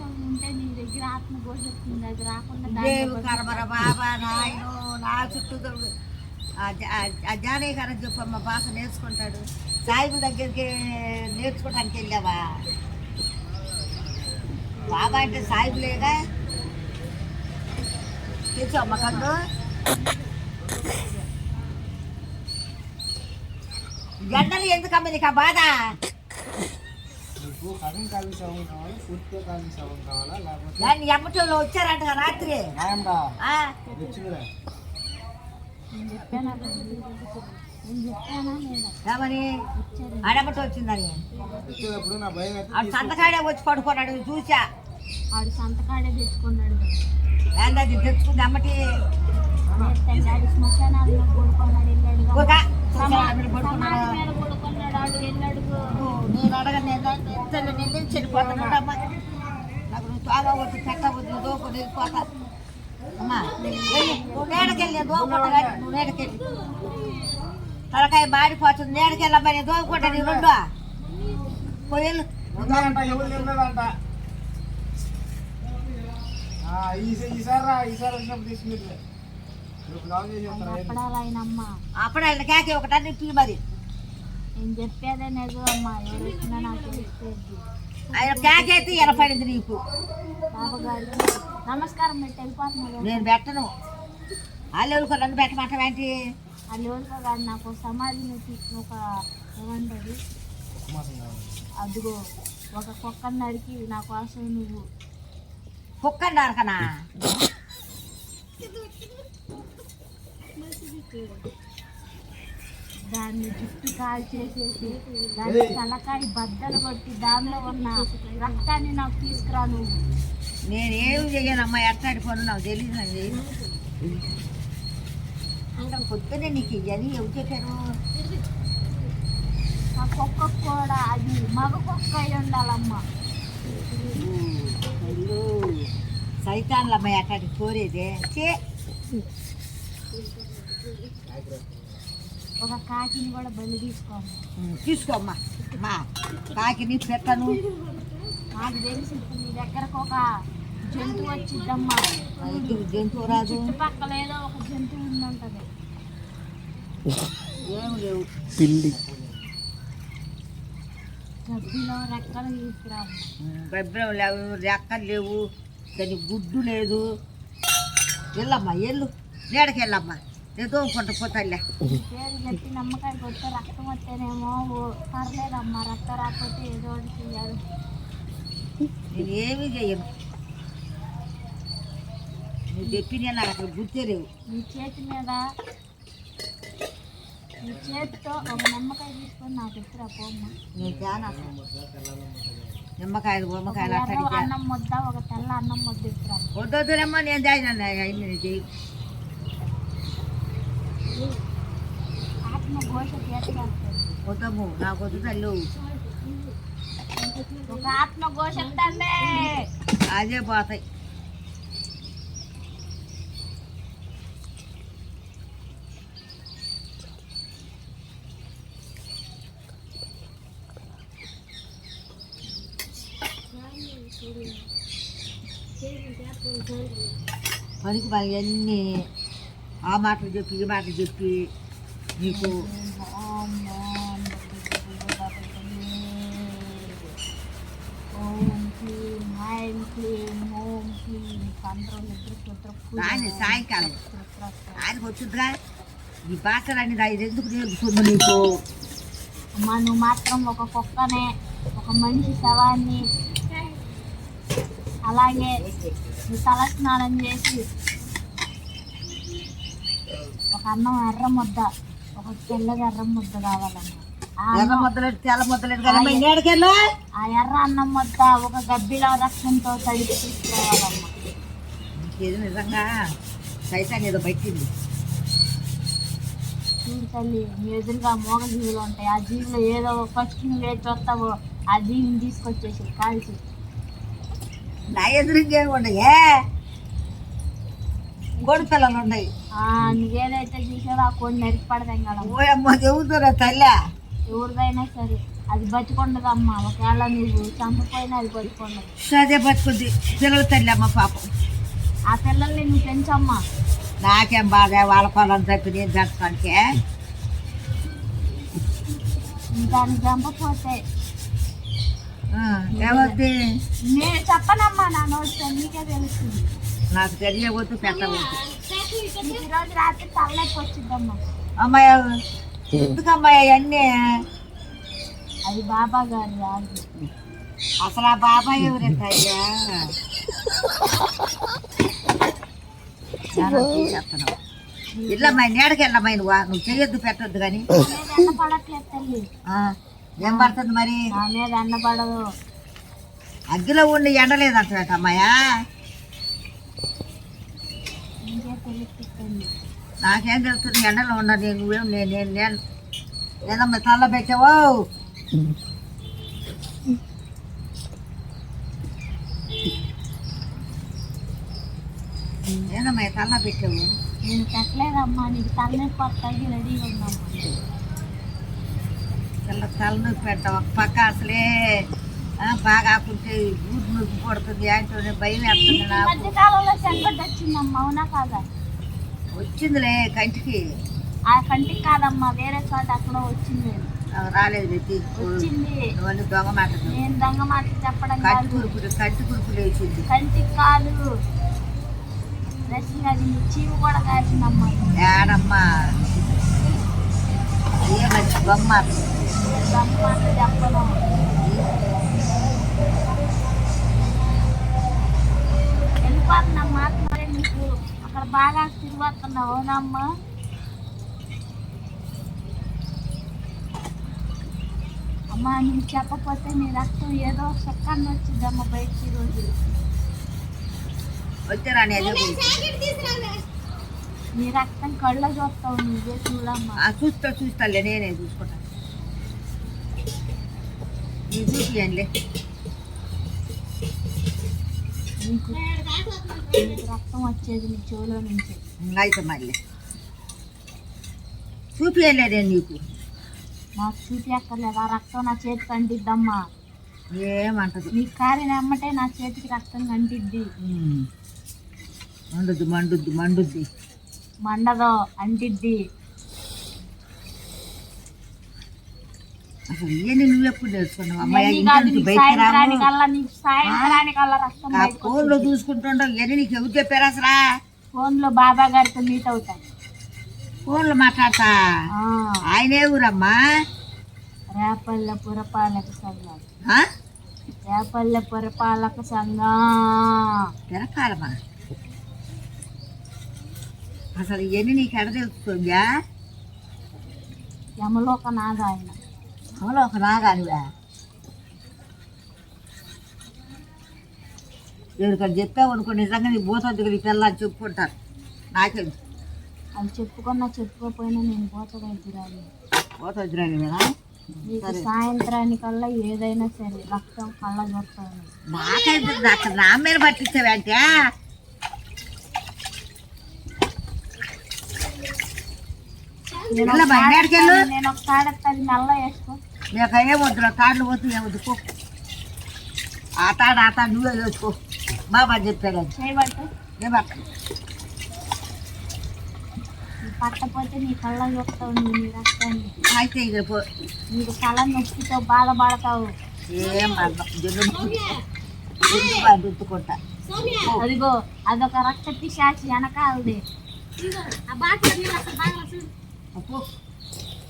కోసం ఉంటే నీ దగ్గర ఆత్మఘోష వచ్చింది అది రాకుండా దేవు దాంట్లో కరమర బాబా నాయను నా చుట్టూ జానయ్య గారు చెప్పమ్మ భాష నేర్చుకుంటాడు. సాయిబు దగ్గరికి నేర్చుకోవడానికి వెళ్ళావా? బాబా అంటే సాయిబులేగా తెచ్చమ్మ కండు ఎండలు ఎందుకమ్మ నీకు ఆ బాధ? కావాలా పూర్తిగా కావాలా లేకపోతే దాన్ని ఎమ్మటోళ్ళు వచ్చారంట కదా రాత్రి ఆ, ఏమని అడమట వచ్చిందని. వచ్చేటప్పుడు నా భయం అయితే ఆడు సంతకాడే వచ్చి పడుకున్నాడు చూసా. ఆడు సంతకాడే తెచ్చుకున్నాడు. ఏందది తెచ్చుకుంది అమ్మటి? శ్మశానాల్లో వెళ్ళాడు ఒక నేను అడగ నేను ఎంత నేను నాకు నువ్వు త్వరగా వచ్చి పెట్టవద్దు అమ్మా నువ్వు నేడకెళ్ళి కానీ నువ్వు నేడకెళ్ళి తలకాయ మాడిపోతుంది నేడకెళ్ళమ్మా నేను దోకుంటా నీ రెండు ఈసారి రా ఈసారి వచ్చినప్పుడు తీసుకుని ఏంటి? అప్పుడాలు కేకే ఒకటన్ని పీ మరి. నేను చెప్పేదే నిజం అమ్మ ఎవరు వచ్చినా నాకు ఆయన కేకే అయితే ఎనపడింది నీకు? బాబా గారికి నమస్కారం పెట్టి వెళ్ళిపోతున్నాడు నేను పెట్టను. వాళ్ళు నన్ను పెట్టమంటావేంటి వాళ్ళు ఎవరికో కాదు నాకు సమాధిని తీసిన ఒక ఏమంటది. అదిగో ఒక కుక్కను నరికి నా కోసం నువ్వు కుక్క నరకనా? దాన్ని జుట్టు కాల్ చేసేసి దాన్ని తలకాయ బద్దలు కొట్టి దానిలో ఉన్న రక్తాన్ని నాకు తీసుకురా నువ్వు. నేను ఏమి చెయ్యను అమ్మా ఎట్లాంటి పనులు నాకు తెలియదు నాకు చేయను ఇంకా పొద్దున్నే నీకు ఇయ్యని ఎవరు చెప్పారు? ఆ కుక్క కూడా అది మగ కుక్క అయి ఉండాలమ్మా. అయ్యో సైతాన్లు అమ్మాయి అట్లాంటి కోరేదే? చే ఒక కాకిని కూడా బలి తీసుకోమ్మా. ఉమ్, తీసుకో అమ్మా మా కాకిని పెట్టను. నాకు తెలిసి నీ దగ్గరకు ఒక జంతువు వచ్చిద్దమ్మా. జంతువు రాదు. చుట్టుపక్కల ఏదో ఒక జంతువు ఉందంటది. ఏమి లేవు. గబ్బిలో రెక్కలు తీసుకురా గబ్బరం లేవు రెక్కలు లేవు. దాని గుడ్డు లేదు. వెళ్ళమ్మా ఎల్లు నీడకి వెళ్ళమ్మా. నేను తోముకుంటా పోతాలే పేరు చెప్పి నమ్మకాయ కొడితే రక్తం వస్తేనేమో పర్లేదమ్మా రక్తం రాకపోతే ఏదో ఒకటి చెయ్యాలి. నేను ఏమీ చేయను నువ్వు చెప్పినా నాకు అక్కడ గుర్తే లేవు. నీ చేతి మీద నీ చేతితో ఒక నిమ్మకాయ తీసుకొని నాకు ఎత్తురా పోమ్మ. నేను అసలు. నిమ్మకాయలు బొమ్మకాయలు అన్నం ముద్ద ఒక తెల్ల అన్నం ముద్ద ఎత్తురా వద్దొద్దురమ్మా నేను అయింది నేను చేయి పోతాము నాకు వద్దు తల్లు ఆత్మ ఘోష అదే పోతాయి పనికి పని అన్నీ ఆ మాటలు చెప్పి ఈ మాటలు చెప్పి నీకు ఓం ఓం ఓం క్లీం ఐం క్లీం ఓం క్లీం కంట్రోల్ ఇద్దరు రాని సాయంకాలం ఆయనకు వచ్చిందిగా ఈ భాషలన్నీ రా ఇది ఎందుకు నేర్పుతుంది నీకు అమ్మా నువ్వు మాత్రం ఒక కుక్కనే ఒక మనిషి శవాన్ని అలాగే నువ్వు తల స్నానం చేసి ఒక అన్నం ఎర్ర ముద్ద ఒక తెల్లది ఎర్ర ముద్ద కావాలమ్మా ఆ ఎర్ర అన్నం- ముద్దలు తెల్ల ముద్దలు కదా నేడకెళ్ళు ఆ ఎర్ర అన్నం ముద్ద ఒక గబ్బిలో రక్తంతో తడిపి తీసుకురావాలమ్మా ఇది నిజంగా? సైతాన్ ఏదో పట్టింది చూడు తల్లి నీ ఎదురుగా మోగ జీవులు ఉంటాయి. ఆ జీవులు ఏదో ఫస్ట్ నువ్వు ఏది చూస్తావో ఆ జీవిని తీసుకొచ్చేసి కాల్చి నా ఎదురుగా ఉండయే కోడి పిల్లలు ఉన్నాయి. నువ్వేదైతే చూసావో ఆ కొన్ని నరికి పడదాం కదా ఓయమ్మ చెబుతున్నా తల్లి. ఎవరిదైనా సరే అది బతికొండదమ్మా. ఒకవేళ నువ్వు చంపపోయినా అది బతికొండదు. అదే బతుకుంది పిల్లల తల్లి అమ్మ పాపం. ఆ పిల్లల్ని నువ్వు పెంచమ్మా. నాకేం బాధ వాళ్ళ పొలం తప్పి నేను పెంచడానికే దాన్ని చంపపోతే ఆ, ఏమవుద్ది నేను చెప్పనమ్మా నా నోటితో నీకే తెలుస్తుంది. నాకు తెలియవద్దు పెట్టవద్దు ఈరోజు రాత్రి తలనొప్పి వచ్చిందమ్మా. అమ్మాయి ఎందుకమ్మాయి అవన్నీ అది బాబా గారి రాజు అసలు ఆ బాబాయ్ ఎవరంట అయ్యా ఇల్లమ్మాయి నీడకి వెళ్ళమ్మాయి నువ్వు నువ్వు చెయ్యొద్దు పెట్టొద్దు కానీ. ఏం పడుతుంది మరి? నా మీద ఎన్న పడదు. అగ్గిలో ఉండి ఎండలేదంట అమ్మాయా? నీకే తెలుస్తుంది ఎండలో ఉన్నా నేను నువ్వేం నేను నేను నేను ఏదమ్మా తల్ల పెట్టావో ఏదమ్మా తల్ల పెట్టావు నేను పెట్టలేదమ్మా నీకు తలనొప్పి వస్తాయి రెడీగా ఉన్నామ్మా పిల్ల తలనొప్పి పెట్టావు ఒక పక్క అసలే ఆ, బాగా ఆకుంటే ఊరు నొప్పి పడుతుంది ఏంటో భయం వేస్తుంది నాకు. మధ్య కాలంలో చెంపటి వచ్చిందమ్మా అవునా కాదా? వచ్చిందిలే కంటికి. ఆ కంటికి కాదమ్మా వేరే చోట అక్కడ వచ్చింది. రాలేదు వచ్చింది. దొంగ మాట నేను దొంగ మాట చెప్పడం కంటి కురుపులు కంటి కురుపులు వేసింది కంటికి కాదు. అది కూడా కాసిందమ్మా. ఏడమ్మా. అయ్యే మంచి బొమ్మ. నేను దొంగ మాట చెప్పను వెళ్ళిపోతున్నమ్మా మరి నీకు అక్కడ బాగా తిరుగుతున్నావు అవునమ్మా అమ్మా నీకు చెప్పకపోతే నీ రక్తం ఏదో చక్కని వచ్చిందమ్మా బయటికి ఈరోజు వచ్చారా నేను నీ రక్తం కళ్ళ చూస్తావు నువ్వే చూడమ్మా. చూస్తా చూస్తాలే నేనే చూసుకుంటా. నీ చూపియండి నీకు నీకు రక్తం వచ్చేది నీ చెవులో నుంచి. అయితే మళ్ళీ. చూపియలే నేను నీకు. నాకు చూపి అక్కర్లేదు ఆ రక్తం నా చేతికి అంటిద్దమ్మా. ఏమంటదు? నీ కారిన అమ్మటే నా చేతికి రక్తం కంటిద్ది. మండుద్ది మండుద్ది మండుద్ది. మండదో అంటిద్ది. అసలు ఇవన్నీ నువ్వు ఎప్పుడు నేర్చుకున్నావు అమ్మాయి ఇంటి బయటికి రావు ఫోన్లో చూసుకుంటుంటావు ఇవన్నీ నీకు ఎవరు చెప్పారు అసలు? ఫోన్లో బాబా గారితో మీట్ అవుతాయి ఫోన్లో మాట్లాడతా? ఆ, ఆయనే ఊరమ్మా? రేపల్లె పురపాలక సంఘం? రేపల్లె పురపాలక సంఘం. తిరకాలమా అసలు ఇవన్నీ నీకు ఎడ తెలుస్తుందా యమలోక నాథ ఆయన అవును ఒక ఎవరికైనా చెప్పావు అనుకో నిజంగా నీ భూతద్దుకు నీ పిల్ల అని చెప్పుకుంటారు నాకే. అది చెప్పుకున్నా చెప్పుకోపోయినా నేను పోతగలుగుతాను భూతద్దురాలి కదా నీకు సాయంత్రానికల్లా ఏదైనా సరే రక్తం కళ్ళ చూస్తాను నాకైతే అక్కడ నా మీద పట్టించావంటే? నేను ఇలా ఒక బయటికి వెళ్ళు. తాడెత్తాను, నేను ఒక తాడెత్తాది మెల్ల వేసుకో. నీకు ఏ వద్దురా తాళ్ళు పోతు ఏమొద్దు పో. ఆ తాడు ఆ తాడు నువ్వే వేసుకో. బాబా చెప్పాడు పట్టపోతే నీ కళ్ళ చూస్తావు నువ్వు నీ రక్తాన్ని. అయితే ఇక పో. నీకు తల నొప్పితో బాధపడతావు ఏం రుద్దుకుంటా అదిగో అదొక రక్త పిశాచి వెనకాలది. అప్పు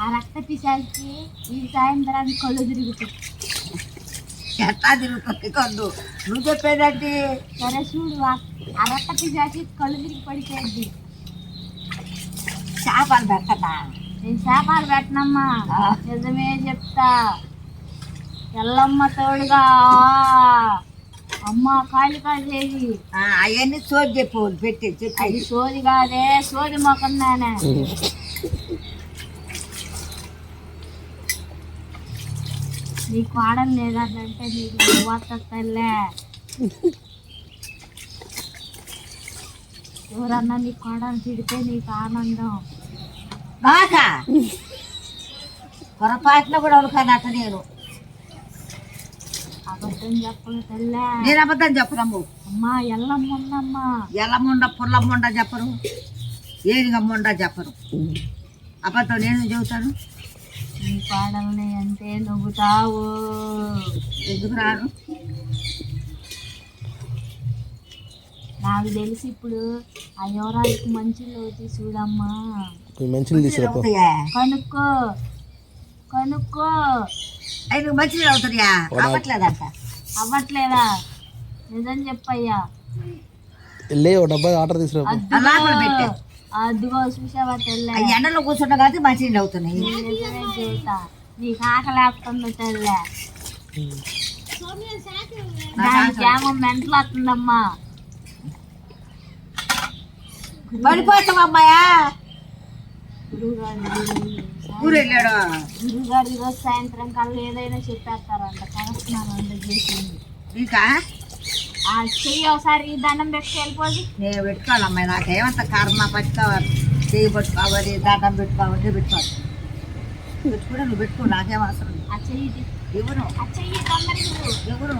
ఆ రక్త పిశాచి ఈ సాయంత్రానికి కళ్ళు తిరుగుతాయి. ఎట్లా తిరుగుతుంది కొండు నువ్వు చెప్పేదంటే? సరే చూడు ఆ- రక్త పిశాచి కళ్ళు తిరిగి పడిపోయింది. చేపలు పెట్టదా నేను శాపాలు పెట్టనమ్మా. నిజమే చెప్తా. ఎల్లమ్మ తోడుగా. అమ్మ కాళ్ళు కాసేది అవన్నీ సోది చెప్పు పెట్టి అది చెప్పేది. సోది కాదే సోది మొకందానే నీకు ఆడలు లేదంటే నీకు వస్తలే ఎవరన్నా నీ కోడలు తిడితే నీకు ఆనందం. బాగా. పొరపాటున కూడా అనుకున్నట్టు నేను. అబద్ధం చెప్పను తల్లే నేను అబద్ధం చెప్పరమ్ము అమ్మా ఎల్లమ్మ ఉందమ్మా. ఎల్లముండ పుల్లముండ చెప్పరు. ఏనుగ ముండ చెప్పరు. అబద్ధం నేను చెబుతాను? నీ పాడల్ని అంటే నవ్వుతావు. ఎందుకు రాను నాకు తెలిసి ఇప్పుడు ఆ యువరాజుకి మంచి లోతి చూడమ్మా. మంచిలు కనుక్కో కనుక్కో. అవి నువ్వు మంచిగా అవుతాయా? అవ్వట్లేదంట అవ్వట్లేదా నిజం చెప్పయ్యా. ఓ డబ్బా ఆర్డర్ పెట్టే. అదిగో అదిగో చూసావా తెల్లే ఎండలో కూర్చుంటా కాబట్టి మంచిగా అవుతున్నాయి. నిజమే చేత నీకు తెల్లే మెంటలు వస్తుందమ్మా పడిపోతాం అమ్మాయా గురువుగారు ఊరు వెళ్ళాడు గురువుగారు ఈరోజు సాయంత్రం కల్లా ఏదైనా చెప్పేస్తారంట. అంత చేసింది. ఇంకా చెయ్యి ఒకసారి దండం పెట్టి వెళ్ళిపోదు. నేను పెట్టుకోవాలి అమ్మాయి నాకేమంత కర్మ పట్టుకోవాలి చెయ్యి పట్టుకోవాలి దండం పెట్టుకోవాలి పెట్టుకోవాలి పెట్టుకుంటే నువ్వు పెట్టుకో నాకేం అవసరం చెయ్యి. ఎవరు? చెయ్యి. ఎవరు?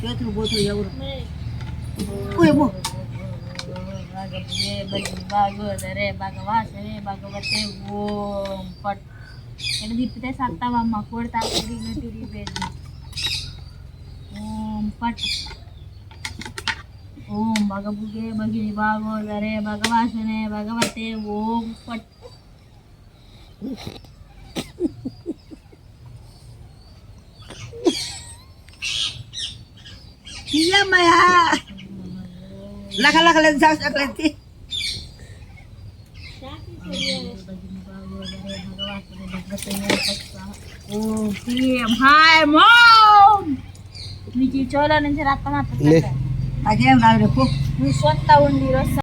చేతులు పోతులు ఎవరు? ఏమో భగవతే భగవదరే భగవాసరే భగవతే ఓం పట్. ఎక్కడ తిప్పితే సత్తావమ్మ కొడితే తిరిగి తిరిగిపోయింది. ఓం పట్ ఓం భగభుగే భగిని భాగోదరే భగవాసనే భగవతే ఓం పట్ తీయమ్మాయా లక లక లేదు చాకలేదు తీ ఓం క్లీం హాయ్ మోమ్ నీకు ఈ చోలో నుంచి రక్తం రేపు. నువ్వు సొంత ఉండి ఈరోజు